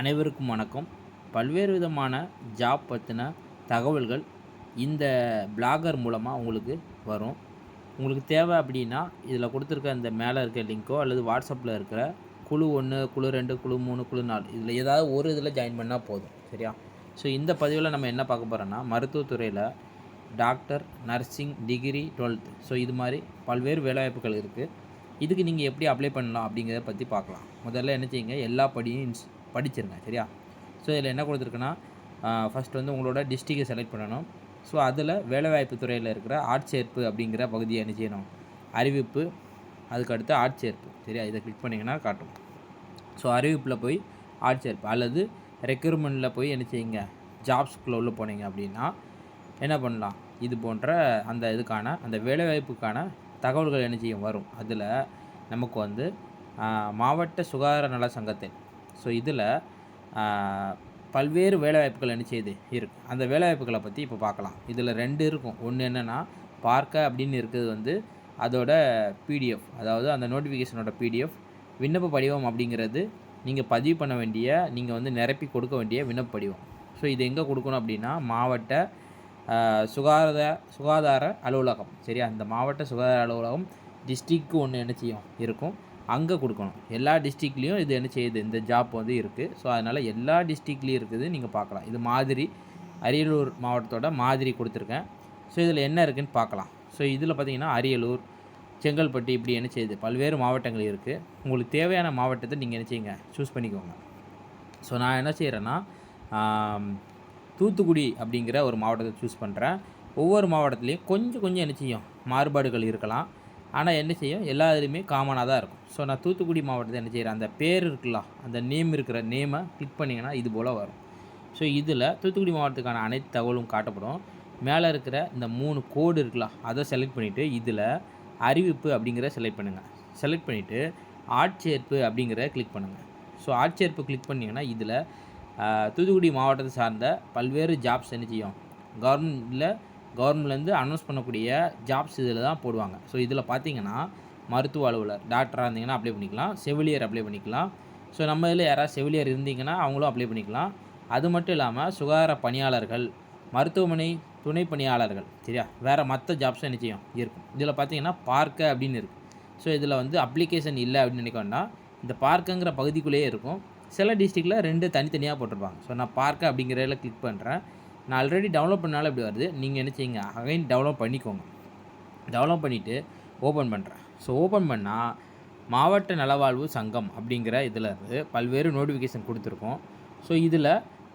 அனைவருக்கும் வணக்கம். பல்வேறு விதமான ஜாப் பற்றின தகவல்கள் இந்த பிளாகர் மூலமாக உங்களுக்கு வரும். உங்களுக்கு தேவை அப்படின்னா இதில் கொடுத்துருக்க இந்த மேலே இருக்க லிங்க்கோ அல்லது வாட்ஸ்அப்பில் இருக்கிற குழு ஒன்று குழு ரெண்டு குழு மூணு குழு நாலு இதில் ஏதாவது ஒரு இதில் ஜாயின் பண்ணால் போதும் சரியா? ஸோ இந்த பதிவில் நம்ம என்ன பார்க்க போகிறோன்னா மருத்துவத்துறையில் doctor nursing degree twelfth so இது மாதிரி பல்வேறு வேலைவாய்ப்புகள் இருக்குது இதுக்கு நீங்கள் எப்படி அப்ளை பண்ணலாம் அப்படிங்கிறத பற்றி பார்க்கலாம். முதல்ல என்ன செய்யுங்க எல்லா படியும் இன்ஸ் படிச்சிருங்க சரியா? ஸோ இதில் என்ன கொடுத்துருக்குன்னா ஃபஸ்ட் வந்து உங்களோட டிஸ்ட்ரிக்டை செலக்ட் பண்ணணும். ஸோ அதில் வேலைவாய்ப்பு துறையில் இருக்கிற ஆட்சேர்ப்பு அப்படிங்கிற பகுதியை என்ன செய்யணும்? அறிவிப்பு அதுக்கடுத்து ஆட்சேர்ப்பு சரியா? இதை கிளிக் பண்ணிங்கன்னா காட்டும். ஸோ அறிவிப்பில் போய் ஆட்சேர்ப்பு அல்லது ரெக்ரூட்மெண்ட்டில் போய் என்ன செய்யுங்க? ஜாப்ஸ்குள்ளே உள்ள போனீங்க அப்படின்னா என்ன பண்ணலாம்? இது போன்ற அந்த இதுக்கான அந்த வேலைவாய்ப்புக்கான தகவல்கள் என்ன செய்யும்? வரும். அதில் நமக்கு வந்து மாவட்ட சுகாதார நல சங்கத்தின் ஸோ இதில் பல்வேறு வேலைவாய்ப்புகள் என்ன செய்யுது இருக்குது அந்த வேலைவாய்ப்புகளை பற்றி இப்போ பார்க்கலாம் இதில் ரெண்டு இருக்கும். ஒன்று என்னென்னா பார்க்க அப்படின்னு இருக்கிறது வந்து அதோட பிடிஎஃப் அதாவது அந்த நோட்டிஃபிகேஷனோட பிடிஎஃப் விண்ணப்ப படிவம் அப்படிங்கிறது நீங்கள் பதிவு பண்ண வேண்டிய நீங்கள் வந்து நிரப்பி கொடுக்க வேண்டிய விண்ணப்ப படிவம். ஸோ இது எங்கே கொடுக்கணும் அப்படின்னா மாவட்ட சுகாதார சுகாதார அலுவலகம். சரியா? இந்த மாவட்ட சுகாதார அலுவலகம் டிஸ்ட்ரிக்கு ஒன்று என்ன செய்யும்? இருக்கும். அங்கே கொடுக்கணும். எல்லா டிஸ்ட்ரிக்ட்லேயும் இது என்ன செய்யுது? இந்த ஜாப் வந்து இருக்குது ஸோ அதனால் எல்லா டிஸ்ட்ரிக்ட்லேயும் இருக்குது. நீங்கள் பார்க்கலாம். இது மாதிரி அரியலூர் மாவட்டத்தோட மாதிரி கொடுத்துருக்கேன். ஸோ இதில் என்ன இருக்குதுன்னு பார்க்கலாம். ஸோ இதில் பார்த்தீங்கன்னா அரியலூர் செங்கல்பட்டு இப்படி என்ன செய்யுது? பல்வேறு மாவட்டங்கள் இருக்குது உங்களுக்கு தேவையான மாவட்டத்தை நீங்கள் என்ன செய்யுங்க? சூஸ் பண்ணிக்கோங்க. ஸோ நான் என்ன செய்கிறேன்னா தூத்துக்குடி அப்படிங்கிற ஒரு மாவட்டத்தை சூஸ் பண்ணுறேன் ஒவ்வொரு மாவட்டத்துலேயும் கொஞ்சம் கொஞ்சம் என்ன செய்யும்? மாறுபாடுகள் இருக்கலாம். ஆனால் என்ன செய்யும்? எல்லா இதுலேயுமே காமனாக தான் இருக்கும். ஸோ நான் தூத்துக்குடி மாவட்டத்தை என்ன செய்கிறேன் அந்த பேர் இருக்குல்ல அந்த நேம் இருக்கிற நேமை கிளிக் பண்ணிங்கன்னா இது போல் வரும். ஸோ இதில் தூத்துக்குடி மாவட்டத்துக்கான அனைத்து தகவலும் காட்டப்படும். மேலே இருக்கிற இந்த மூணு கோடு இருக்குல்ல அதை செலக்ட் பண்ணிவிட்டு இதில் அறிவிப்பு அப்படிங்கிற செலக்ட் பண்ணுங்கள் செலக்ட் பண்ணிவிட்டு ஆட்சேர்ப்பு அப்படிங்கிற கிளிக் பண்ணுங்கள் ஸோ ஆட்சேர்ப்பு கிளிக் பண்ணிங்கன்னா இதில் தூத்துக்குடி மாவட்டத்தை சார்ந்த பல்வேறு ஜாப்ஸ் என்ன செய்யும்? கவர்மெண்ட்டில் கவர்மெண்ட்லேருந்து அனௌன்ஸ் பண்ணக்கூடிய ஜாப்ஸ் இதில் தான் போடுவாங்க. ஸோ இதில் பார்த்தீங்கன்னா மருத்துவ அலுவலர் டாக்டராக இருந்தீங்கன்னா அப்ளை பண்ணிக்கலாம். செவிலியர் அப்ளை பண்ணிக்கலாம். ஸோ நம்ம இதில் யாராவது செவிலியர் இருந்தீங்கன்னா அவங்களும் அப்ளை பண்ணிக்கலாம். அது மட்டும் இல்லாமல் சுகாதார பணியாளர்கள் மருத்துவமனை துணை பணியாளர்கள் சரியா? வேறு மற்ற ஜாப்ஸும் என்ன செய்யும்? இருக்கும். இதில் பார்த்தீங்கன்னா பார்க்க அப்படின்னு இருக்குது ஸோ இதில் வந்து அப்ளிகேஷன் இல்லை அப்படின்னு நினைக்கோன்னா இந்த பார்க்குங்கிற பகுதிக்குள்ளேயே இருக்கும். சில டிஸ்ட்ரிக்டில் ரெண்டு தனித்தனியாக போட்டிருப்பாங்க. ஸோ நான் பார்க்க அப்படிங்கிறதில் கிளிக் பண்ணுறேன் நான் ஆல்ரெடி டவுன்லோட் பண்ணாலும் இப்படி வருது. நீங்கள் என்ன செய்யுங்க? அகைன் டவுன்லோட் பண்ணிக்கோங்க. டவுன்லோட் பண்ணிவிட்டு ஓப்பன் பண்ணுறேன் ஸோ ஓப்பன் பண்ணால் மாவட்ட நலவாழ்வு சங்கம் அப்படிங்கிற இதில் இருந்து பல்வேறு நோட்டிஃபிகேஷன் கொடுத்துருக்கோம். ஸோ இதில்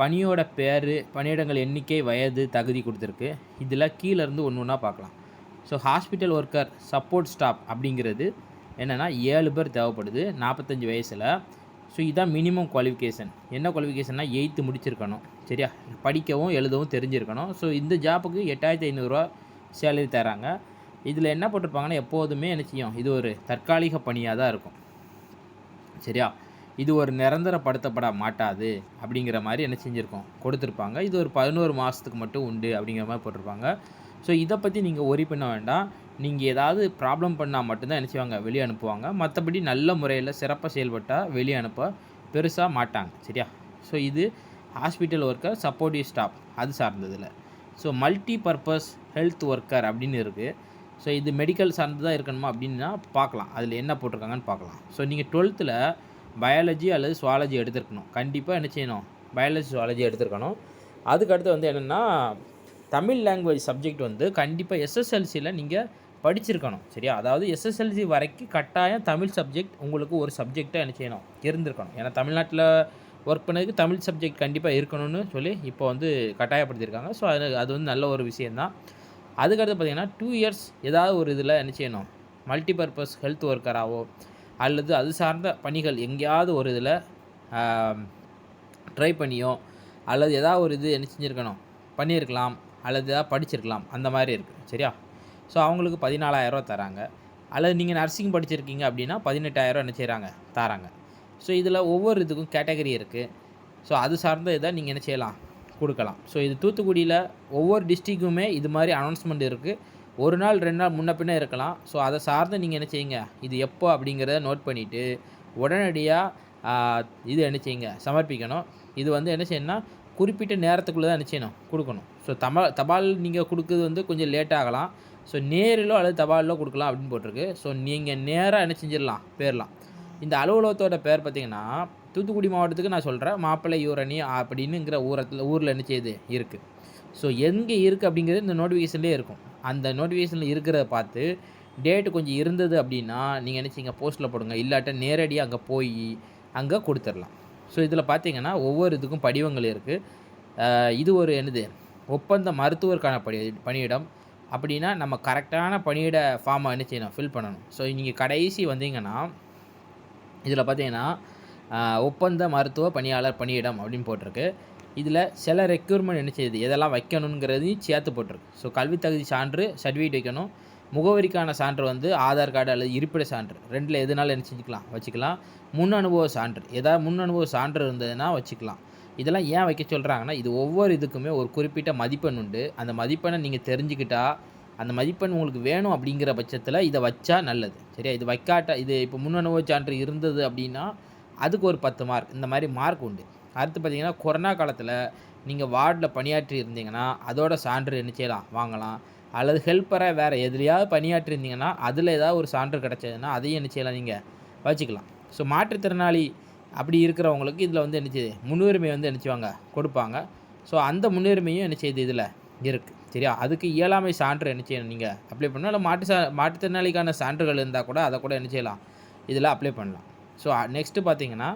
பணியோட பேர் பணியிடங்கள் எண்ணிக்கை வயது தகுதி கொடுத்துருக்கு. இதில் கீழேருந்து ஒன்று ஒன்றா பார்க்கலாம். So hospital worker support staff அப்படிங்கிறது என்னென்னா ஏழு பேர் தேவைப்படுது. நாற்பத்தஞ்சு வயசில் ஸோ இதுதான் மினிமம் குவாலிஃபிகேஷன் என்ன குவாலிஃபிகேஷன்னா எயித்து முடிச்சிருக்கணும். சரியா? படிக்கவும் எழுதவும் தெரிஞ்சிருக்கணும். ஸோ இந்த ஜாப்புக்கு எட்டாயிரத்தி ஐநூறுரூவா சேலரி தராங்க இதில் என்ன போட்டிருப்பாங்கன்னா எப்போதுமே என்ன செய்யும்? இது ஒரு தற்காலிக பணியாக தான் இருக்கும். சரியா? இது ஒரு நிரந்தரப்படுத்தப்பட மாட்டாது அப்படிங்கிற மாதிரி என்ன செஞ்சுருக்கோம்? கொடுத்துருப்பாங்க. இது ஒரு பதினோரு மாதத்துக்கு மட்டும் உண்டு அப்படிங்கிற மாதிரி போட்டிருப்பாங்க. ஸோ இதை பற்றி நீங்கள் ஒரி பண்ண வேண்டாம். நீங்கள் ஏதாவது ப்ராப்ளம் பண்ணால் மட்டும்தான் என்ன செய்வாங்க? வெளியே அனுப்புவாங்க. மற்றபடி நல்ல முறையில் சிறப்பாக செயல்பட்டால் வெளியே அனுப்ப பெருசாக மாட்டாங்க. சரியா? ஸோ இது ஹாஸ்பிட்டல் ஒர்க்கர் சப்போர்ட்டிவ் ஸ்டாஃப் அது சார்ந்ததில். So multi purpose health worker அப்படின்னு இருக்குது ஸோ இது மெடிக்கல் சார்ந்து தான் இருக்கணுமா அப்படின்னா பார்க்கலாம். அதில் என்ன போட்டிருக்காங்கன்னு பார்க்கலாம். ஸோ நீங்கள் டுவெல்த்தில் பயாலஜி அல்லது சுவாலஜி எடுத்திருக்கணும். கண்டிப்பாக என்ன செய்யணும்? பயாலஜி சுவாலஜி எடுத்திருக்கணும். அதுக்கடுத்து வந்து என்னென்னா தமிழ் லாங்குவேஜ் சப்ஜெக்ட் வந்து கண்டிப்பாக எஸ்எஸ்எல்சியில் நீங்கள் படிச்சிருக்கணும் சரியா? அதாவது எஸ்எஸ்எல்சி வரைக்கும் கட்டாயம் தமிழ் சப்ஜெக்ட் உங்களுக்கு ஒரு சப்ஜெக்டாக என்ன செய்யணும்? இருந்திருக்கணும். ஏன்னா தமிழ்நாட்டில் ஒர்க் பண்ணதுக்கு தமிழ் சப்ஜெக்ட் கண்டிப்பாக இருக்கணும்னு சொல்லி இப்போ வந்து கட்டாயப்படுத்தியிருக்காங்க. ஸோ அது அது வந்து நல்ல ஒரு விஷயந்தான் அதுக்கடுத்து பார்த்தீங்கன்னா டூ இயர்ஸ் ஏதாவது ஒரு இதில் என்ன செய்யணும்? மல்டிபர்பஸ் ஹெல்த் ஒர்க்கராகவோ அல்லது அது சார்ந்த பணிகள் எங்கேயாவது ஒரு இதில் ட்ரை பண்ணியோ அல்லது ஏதாவது ஒரு இது என்ன செஞ்சுருக்கணும்? பண்ணியிருக்கலாம் அல்லது ஏதாவது படிச்சிருக்கலாம். அந்த மாதிரி இருக்குது சரியா? ஸோ அவங்களுக்கு பதினாலாயிரரூவா தராங்க. அல்லது நீங்கள் நர்சிங் படிச்சிருக்கீங்க அப்படின்னா பதினெட்டாயிரம் என்ன செய்கிறாங்க தராங்க. ஸோ இதில் ஒவ்வொரு இதுக்கும் கேட்டகரி இருக்குது ஸோ அது சார்ந்த இதை நீங்கள் என்ன செய்யலாம்? கொடுக்கலாம். ஸோ இது தூத்துக்குடியில் ஒவ்வொரு டிஸ்ட்ரிக்குமே இது மாதிரி அனௌன்ஸ்மெண்ட் இருக்குது ஒரு நாள் ரெண்டு நாள் முன்ன பின்னே இருக்கலாம். ஸோ அதை சார்ந்து நீங்கள் என்ன செய்யுங்க? இது எப்போ அப்படிங்கிறத நோட் பண்ணிவிட்டு உடனடியாக இது என்ன செய்யுங்க? சமர்ப்பிக்கணும். இது வந்து என்ன செய்யணும்னா குறிப்பிட்ட நேரத்துக்குள்ளே தான் என்ன செய்யணும்? கொடுக்கணும். ஸோ தபால் தபால் நீங்கள் கொடுக்குறது வந்து கொஞ்சம் லேட் ஆகலாம். ஸோ நேரிலோ அல்லது தபாலிலோ கொடுக்கலாம் அப்படின்னு போட்டிருக்கு. ஸோ நீங்கள் நேராக என்ன செஞ்சிடலாம் பேரலாம் இந்த அலுவலகத்தோட பேர் பார்த்தீங்கன்னா தூத்துக்குடி மாவட்டத்துக்கு நான் சொல்கிறேன் மாப்பிள்ளை யூரணி அப்படின்னுங்கிற ஊரத்தில் ஊரில் என்ன செய்யுது? இருக்குது ஸோ எங்கே இருக்குது அப்படிங்கிறது இந்த நோட்டிஃபிகேஷன்லேயே இருக்கும். அந்த நோட்டிஃபிகேஷனில் இருக்கிறத பார்த்து டேட்டு கொஞ்சம் இருந்தது அப்படின்னா நீங்கள் என்ன செய்யுங்க போஸ்ட்டில் போடுங்க. இல்லாட்ட நேரடியாக அங்கே போய் அங்கே கொடுத்துடலாம். ஸோ இதில் பார்த்தீங்கன்னா ஒவ்வொரு இதுக்கும் படிவங்கள் இருக்குது இது ஒரு என்னது? ஒப்பந்த மருத்துவருக்கான பணி பணியிடம். அப்படின்னா நம்ம கரெக்டான பணியிட ஃபார்மை என்ன செய்யணும்? ஃபில் பண்ணணும். ஸோ நீங்கள் கடைசி வந்தீங்கன்னா இதில் பார்த்தீங்கன்னா ஒப்பந்த மருத்துவ பணியாளர் பணியிடம் அப்படின்னு போட்டிருக்கு. இதில் சில ரெக்யூர்மெண்ட் என்ன செய்யுது? எதெல்லாம் வைக்கணுங்கிறதையும் சேர்த்து போட்டிருக்கு. ஸோ கல்வி தகுதி சான்று சர்டிஃபிகேட் வைக்கணும். முகவரிக்கான சான்று வந்து ஆதார் கார்டு அல்லது இருப்பிட சான்று. ரெண்டில் எதுனாலும் என்ன செஞ்சுக்கலாம்? வச்சுக்கலாம். முன் அனுபவ சான்று. ஏதாவது முன் அனுபவ சான்று இருந்ததுன்னா வச்சுக்கலாம். இதெல்லாம் ஏன் வைக்க சொல்கிறாங்கன்னா இது ஒவ்வொரு இதுக்குமே ஒரு குறிப்பிட்ட மதிப்பெண் உண்டு. அந்த மதிப்பெண்ணை நீங்கள் தெரிஞ்சுக்கிட்டா அந்த மதிப்பெண் உங்களுக்கு வேணும் அப்படிங்கிற பட்சத்தில் இதை வச்சா நல்லது. சரியா? இது வைக்காட்ட இது இப்போ முன் சான்று இருந்தது அப்படின்னா அதுக்கு ஒரு பத்து மார்க் இந்த மாதிரி மார்க் உண்டு. அடுத்து பார்த்திங்கன்னா கொரோனா காலத்தில் நீங்கள் வார்டில் பணியாற்றி இருந்தீங்கன்னா அதோட சான்று என்ன செய்யலாம்? வாங்கலாம். அல்லது ஹெல்ப்பராக வேறு எதுலையாவது பணியாற்றி இருந்தீங்கன்னா அதில் ஏதாவது ஒரு சான்று கிடச்சதுன்னா அதையும் என்ன செய்யலாம் நீங்கள் வச்சுக்கலாம். ஸோ மாற்றுத்திறனாளி அப்படி இருக்கிறவங்களுக்கு இதில் வந்து என்ன செய்யுது? முன்னுரிமை வந்து என்ன செய்வாங்க? கொடுப்பாங்க. ஸோ அந்த முன்னுரிமையும் என்ன செய்யுது? இதில் இருக்குது சரியா? அதுக்கு இயலாமை சான்று என்ன செய்யணும் நீங்கள் அப்ளை பண்ணணும்? இல்லை மாட்டு சா மாற்றுத்திறனாளிக்கான சான்றுகள் இருந்தால் கூட அதை கூட என்ன செய்யலாம்? இதில் அப்ளை பண்ணலாம். ஸோ நெக்ஸ்ட்டு பார்த்தீங்கன்னா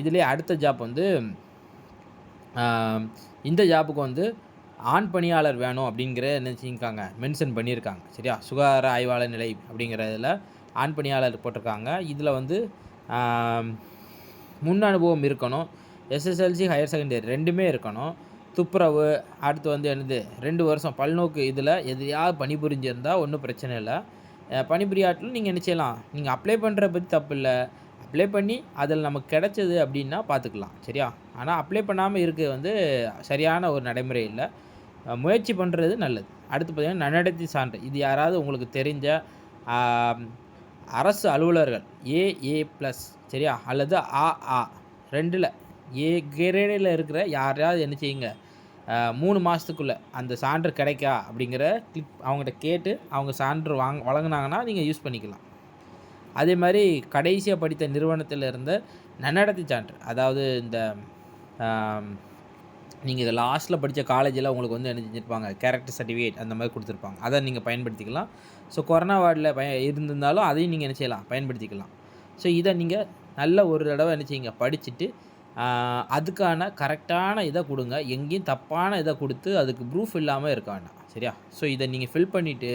இதிலே அடுத்த ஜாப் வந்து இந்த ஜாப்புக்கு வந்து ஆண் பணியாளர் வேணும் அப்படிங்கிற என்ன மென்ஷன் பண்ணியிருக்காங்க. சரியா? சுகாதார ஆய்வாளர் நிலை அப்படிங்கிறதுல ஆண் பணியாளர் போட்டிருக்காங்க. இதில் வந்து முன் அனுபவம் இருக்கணும். எஸ்எஸ்எல்சி ஹையர் செகண்டரி ரெண்டுமே இருக்கணும். துப்புரவு அடுத்து வந்து என்னது ரெண்டு வருஷம் பல்நோக்கு இதில் எதையாவது பணிபுரிஞ்சிருந்தால் ஒன்றும் பிரச்சனை இல்லை. பணிபுரியாட்டிலும் நீங்கள் என்ன செய்யலாம் நீங்கள் அப்ளை பண்ணுற பற்றி தப்பு இல்லை. அப்ளை பண்ணி அதில் நமக்கு கிடைச்சது அப்படின்னா பார்த்துக்கலாம் சரியா? ஆனால் அப்ளை பண்ணாமல் இருக்க வந்து சரியான ஒரு நடைமுறை இல்லை. முயற்சி பண்ணுறது நல்லது. அடுத்து பார்த்திங்கன்னா நன்னடத்தை சான்று. இது யாராவது உங்களுக்கு தெரிஞ்ச அரசு அலுவலர்கள் ஏஏ ப்ளஸ் சரியா? அல்லது ஆ ஆ. ரெண்டில் ஏ கிரேடில் இருக்கிற யாரையாவது என்ன செய்யுங்க? மூணு மாதத்துக்குள்ளே அந்த சான்று கிடைக்கா? அப்படிங்கிற கிளிக் அவங்ககிட்ட கேட்டு அவங்க சான்று வாங்க வழங்கினாங்கன்னா நீங்கள் யூஸ் பண்ணிக்கலாம். அதே மாதிரி கடைசியாக படித்த நிறுவனத்தில் இருந்த நன்னடத்தை சான்று அதாவது இந்த நீங்கள் இதை லாஸ்ட்டில் படித்த காலேஜில் உங்களுக்கு வந்து என்ன செஞ்சுருப்பாங்க? கேரக்டர் சர்டிஃபிகேட் அந்த மாதிரி கொடுத்துருப்பாங்க. அதை நீங்கள் பயன்படுத்திக்கலாம். ஸோ கொரோனா வார்டில் பய இருந்திருந்தாலும் அதையும் நீங்கள் என்ன செய்யலாம்? பயன்படுத்திக்கலாம். ஸோ இதை நீங்கள் நல்ல ஒரு தடவை என்ன செய்யுங்க? படிச்சுட்டு அதுக்கான கரெக்டான இதை கொடுங்க. எங்கேயும் தப்பான இதை கொடுத்து அதுக்கு ப்ரூஃப் இல்லாமல் இருக்க வேண்டாம். சரியா? ஸோ இதை நீங்கள் ஃபில் பண்ணிவிட்டு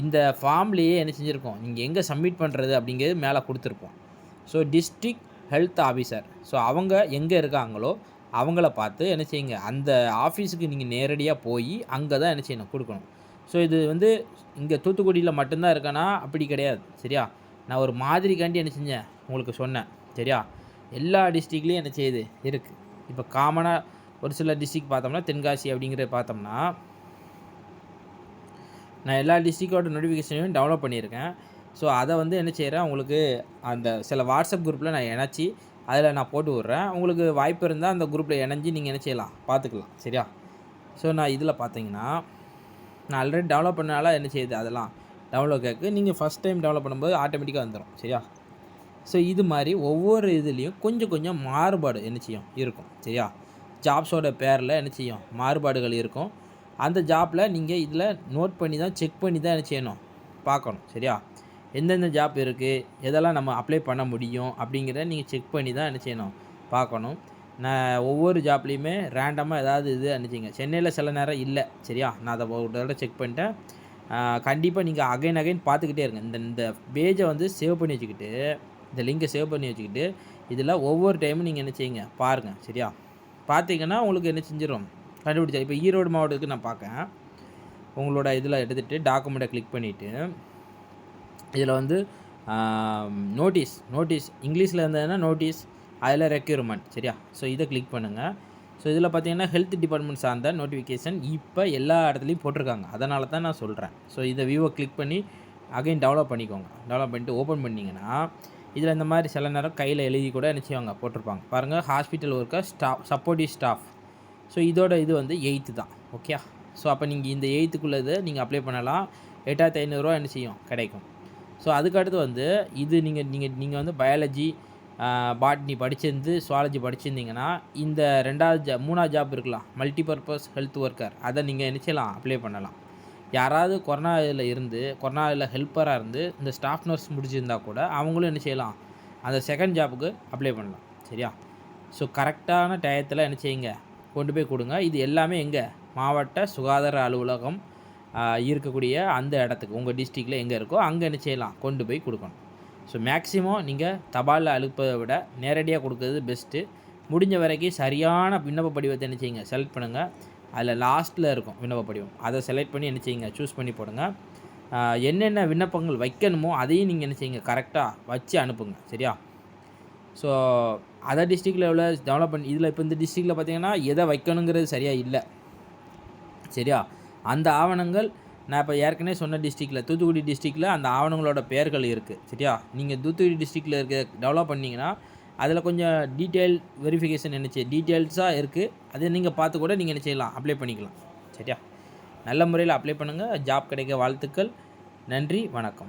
இந்த ஃபார்ம்லேயே என்ன செஞ்சுருக்கோம்? நீங்கள் எங்கே சப்மிட் பண்ணுறது அப்படிங்கிறது மேலே கொடுத்துருப்போம். So district health officer so அவங்க எங்கே இருக்காங்களோ அவங்கள பார்த்து என்ன செய்யுங்க அந்த ஆஃபீஸுக்கு நீங்கள் நேரடியாக போய் அங்கே தான் என்ன செய்யணும் கொடுக்கணும். ஸோ இது வந்து இங்கே தூத்துக்குடியில் மட்டும்தான் இருக்கேன்னா அப்படி கிடையாது சரியா? நான் ஒரு மாதிரிக்காண்டி என்ன செஞ்சேன் உங்களுக்கு சொன்னேன் சரியா? எல்லா டிஸ்ட்ரிக்ட்லேயும் என்ன செய்யுது இருக்குது இப்போ காமனாக ஒரு சில டிஸ்ட்ரிக் பார்த்தோம்னா தென்காசி அப்படிங்கிற பார்த்தோம்னா நான் எல்லா டிஸ்ட்ரிக்டோட நோட்டிஃபிகேஷனையும் டவுன்லோட் பண்ணியிருக்கேன். ஸோ அதை வந்து என்ன செய்கிறேன் உங்களுக்கு அந்த சில வாட்ஸ்அப் குரூப்பில் நான் இணைச்சி அதில் நான் போட்டு விட்றேன். உங்களுக்கு வாய்ப்பு இருந்தால் அந்த குரூப்பில் இணைஞ்சி நீங்கள் என்ன செய்யலாம்? பார்த்துக்கலாம். சரியா? ஸோ நான் இதில் பார்த்தீங்கன்னா நான் ஆல்ரெடி டெவலப் பண்ணால என்ன செய்யுது? அதெல்லாம் டவுன்லோட் கேட்கு. நீங்கள் ஃபஸ்ட் டைம் டெவலப் பண்ணும்போது ஆட்டோமேட்டிக்காக வந்துடும் சரியா? ஸோ இது மாதிரி ஒவ்வொரு இதுலேயும் கொஞ்சம் கொஞ்சம் மாறுபாடு என்ன செய்யும்? இருக்கும். சரியா? ஜாப்ஸோட பேரில் என்ன செய்யும்? மாறுபாடுகள் இருக்கும். அந்த ஜாப்பில் நீங்கள் இதில் நோட் பண்ணி தான் செக் பண்ணி தான் என்ன செய்யணும்? பார்க்கணும். சரியா? எந்தெந்த ஜாப் இருக்குது எதெல்லாம் நம்ம அப்ளை பண்ண முடியும் அப்படிங்கிறத நீங்கள் செக் பண்ணி தான் என்ன செய்யணும் பார்க்கணும். நான் ஒவ்வொரு ஜாப்லேயுமே ரேண்டமாக ஏதாவது இது அனுப்பிச்சிங்க சென்னையில் சில நேரம் இல்லை சரியா? நான் அதை ஒரு தடவை செக் பண்ணிட்டேன். கண்டிப்பாக நீங்கள் அகைன் அகைன் பார்த்துக்கிட்டே இருங்க. இந்த இந்த பேஜை வந்து சேவ் பண்ணி வச்சுக்கிட்டு இந்த லிங்கை சேவ் பண்ணி வச்சுக்கிட்டு இதில் ஒவ்வொரு டைமும் நீங்கள் என்ன செய்யுங்க பாருங்கள் சரியா? பார்த்தீங்கன்னா உங்களுக்கு என்ன செஞ்சிடும் கண்டுபிடிச்சா இப்போ ஈரோடு மாவட்டத்துக்கு நான் பார்க்கேன் உங்களோட இதில் எடுத்துகிட்டு டாக்குமெண்ட்டை கிளிக் பண்ணிவிட்டு இதில் வந்து நோட்டீஸ் நோட்டீஸ் இங்கிலீஷில் இருந்ததுன்னா நோட்டீஸ் அதில் ரெக்யூர்மெண்ட் சரியா? ஸோ இதை கிளிக் பண்ணுங்கள் ஸோ இதில் பார்த்தீங்கன்னா ஹெல்த் டிபார்ட்மெண்ட் சார்ந்த நோட்டிஃபிகேஷன் இப்போ எல்லா இடத்துலையும் போட்டிருக்காங்க. அதனால தான் நான் சொல்கிறேன் ஸோ இதை வியூவை கிளிக் பண்ணி அகைன் டெவலப் பண்ணிக்கோங்க. டெவலப் பண்ணிட்டு ஓப்பன் பண்ணிங்கன்னா இதில் இந்த மாதிரி சில நேரம் கையில் எழுதி கூட என்ன செய்வாங்க? போட்டிருப்பாங்க. பாருங்கள் hospital worker staff supportive staff so இதோட இது வந்து எயித்து தான். ஓகே ஸோ அப்போ நீங்கள் இந்த எயித்துக்குள்ளது நீங்கள் அப்ளை பண்ணலாம். எட்டாயிரத்தி ஐநூறுரூவா என்ன செய்யும்? கிடைக்கும். ஸோ அதுக்கடுத்து வந்து இது நீங்கள் நீங்கள் நீங்கள் வந்து பயாலஜி பாட்னி படிச்சிருந்து சுவாலஜி படிச்சிருந்தீங்கன்னா இந்த ரெண்டாவது ஜா மூணாவது ஜாப் இருக்கலாம். மல்டிபர்பஸ் ஹெல்த் ஒர்க்கர் அதை நீங்கள் என்ன செய்யலாம்? அப்ளை பண்ணலாம். யாராவது கொரோனா இதில் இருந்து கொரோனா இதில் ஹெல்ப்பராக இருந்து இந்த ஸ்டாஃப் நர்ஸ் முடிச்சிருந்தா கூட அவங்களும் என்ன செய்யலாம்? அந்த செகண்ட் ஜாப்புக்கு அப்ளை பண்ணலாம். சரியா? ஸோ கரெக்டான டயத்தில் என்ன செய்யுங்க? கொண்டு போய் கொடுங்க. இது எல்லாமே எங்கே? மாவட்ட சுகாதார அலுவலகம் இருக்கக்கூடிய அந்த இடத்துக்கு உங்கள் டிஸ்ட்ரிக்டில் எங்கே இருக்கோ அங்கே என்ன செய்யலாம்? கொண்டு போய் கொடுக்கணும். ஸோ மேக்ஸிமம் நீங்கள் தபாலில் அனுப்பதை விட நேரடியாக கொடுக்கறது பெஸ்ட்டு முடிஞ்ச வரைக்கும் சரியான விண்ணப்ப படிவத்தை என்ன செய்யுங்க? செலக்ட் பண்ணுங்கள் அதில் லாஸ்ட்டில் இருக்கும் விண்ணப்ப படிவம். அதை செலக்ட் பண்ணி என்ன செய்யுங்க? சூஸ் பண்ணி போடுங்க. என்னென்ன விண்ணப்பங்கள் வைக்கணுமோ அதையும் நீங்கள் என்ன செய்யுங்க? கரெக்டாக வச்சு அனுப்புங்க. சரியா? ஸோ அதர் டிஸ்ட்ரிக்டில் எவ்வளோ டெவலப் பண்ணி இதில் இப்போ இந்த டிஸ்ட்ரிக்டில் பார்த்தீங்கன்னா எதை வைக்கணுங்கிறது சரியாக இல்லை. சரியா? அந்த ஆவணங்கள் நான் இப்போ ஏற்கனவே சொன்ன டிஸ்ட்ரிக்டில் தூத்துக்குடி டிஸ்ட்ரிக்டில் அந்த ஆவணங்களோட பெயர்கள் இருக்குது சரியா? நீங்கள் தூத்துக்குடி டிஸ்ட்ரிக்டில் இருக்க டெவலப் பண்ணிங்கன்னா அதில் கொஞ்சம் டீட்டெயில் வெரிஃபிகேஷன் நினச்சி டீட்டெயில்ஸாக இருக்குது அதை நீங்கள் பார்த்து கூட நீங்கள் என்ன செய்யலாம்? அப்ளை பண்ணிக்கலாம். சரியா? நல்ல முறையில் அப்ளை பண்ணுங்கள் ஜாப் கிடைக்க வாழ்த்துக்கள். நன்றி. வணக்கம்.